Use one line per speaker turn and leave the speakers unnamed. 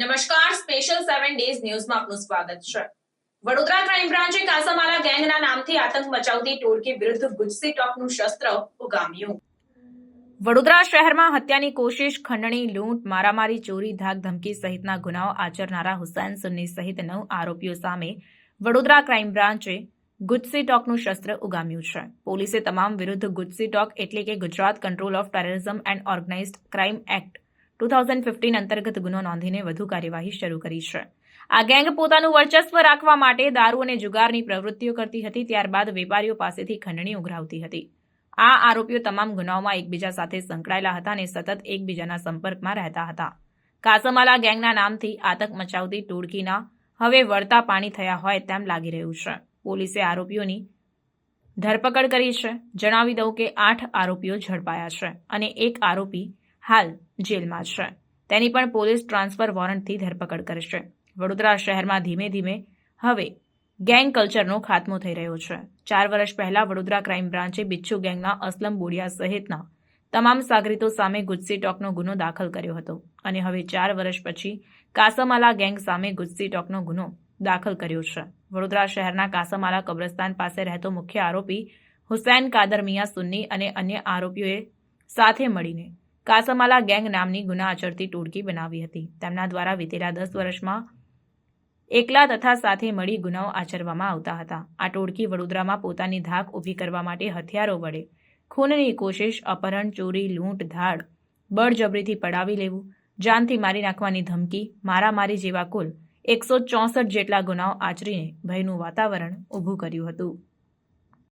Seven days ન્યૂઝમાં આપનું સ્વાગત છે. વડોદરા ક્રાઇમ બ્રાન્ચે કાસામાલા ગેંગના નામથી આતંક મચાવતી ટોળકી વિરુદ્ધ ગુજસી ટોકનું શસ્ત્ર ઉગામ્યું. વડોદરા શહેરમાં હત્યાની કોશિશ, ખંડણી, લૂંટ, મારામારી, ચોરી ધાક ધમકી સહિતના ગુનાઓ આચરનારા હુસૈન સુન્ની સહિત નવ આરોપીઓ સામે વડોદરા ક્રાઇમ બ્રાન્ચે ગુજસી ટોકનું શસ્ત્ર ઉગામ્યું છે. પોલીસે તમામ વિરુદ્ધ ગુજસી ટોક એટલે કે Gujarat control of terrorism and organised crime act two thousand fifteen અંતર્ગત ગુનો નોંધીને વધુ કાર્યવાહી શરૂ કરી છે. આ ગેંગ પોતાનું વર્ચસ્વ રાખવા માટે દારૂ અને જુગારની પ્રવૃત્તિઓ કરતી હતી, ત્યારબાદ વેપારીઓ પાસેથી ખંડણી ઉઘરાવતી હતી. આ આરોપીઓ તમામ ગુનાઓમાં એકબીજા સાથે સંકળાયેલા હતા અને સતત એકબીજાના સંપર્કમાં રહેતા હતા. કાસમાલા ગેંગના નામથી આતંક મચાવતી ટોળકીના હવે વળતા પાણી થયા હોય તેમ લાગી રહ્યું છે. પોલીસે આરોપીઓની ધરપકડ કરી છે. જણાવી દઉં કે આઠ આરોપીઓ ઝડપાયા છે અને એક આરોપી હાલ જેલમાં છે. તેની પણ પોલીસ ટ્રાન્સફર વોરંટથી ધરપકડ કરશે. વડોદરા શહેરમાં ધીમે ધીમે હવે ગેંગ કલ્ચરનો ખાત્મો થઈ રહ્યો છે. ચાર વર્ષ પહેલા વડોદરા ક્રાઇમ બ્રાન્ચે બિચ્છુ ગેંગના અસલમ બોડિયા સહિતના તમામ સાગરીતો સામે ગુજસી ટોકનો ગુનો દાખલ કર્યો હતો અને હવે ચાર વર્ષ પછી કાસમાલા ગેંગ સામે ગુજસી ટોકનો ગુનો દાખલ કર્યો છે. વડોદરા શહેરના કાસમાલા કબ્રસ્તાન પાસે રહેતો મુખ્ય આરોપી હુસૈન કાદર મિયા સુન્ની અને અન્ય આરોપીઓએ સાથે મળીને કાસમાલા ગેંગ નામની ગુના આચરતી ટોળકી બનાવી હતી. તેમના દ્વારા વિતેલા દસ વર્ષમાં એકલા તથા સાથે મળી ગુનાઓ આચરવામાં આવતા હતા. આ ટોળકી વડોદરામાં પોતાની ધાક ઊભી કરવા માટે હથિયારો વડે ખૂનની કોશિશ, અપહરણ, ચોરી, લૂંટ, ધાડ, બળજબરીથી પડાવી લેવું, જાનથી મારી નાખવાની ધમકી, મારામારી જેવા કુલ એકસો ચોસઠ જેટલા ગુનાઓ આચરીને ભયનું વાતાવરણ ઊભું કર્યું હતું.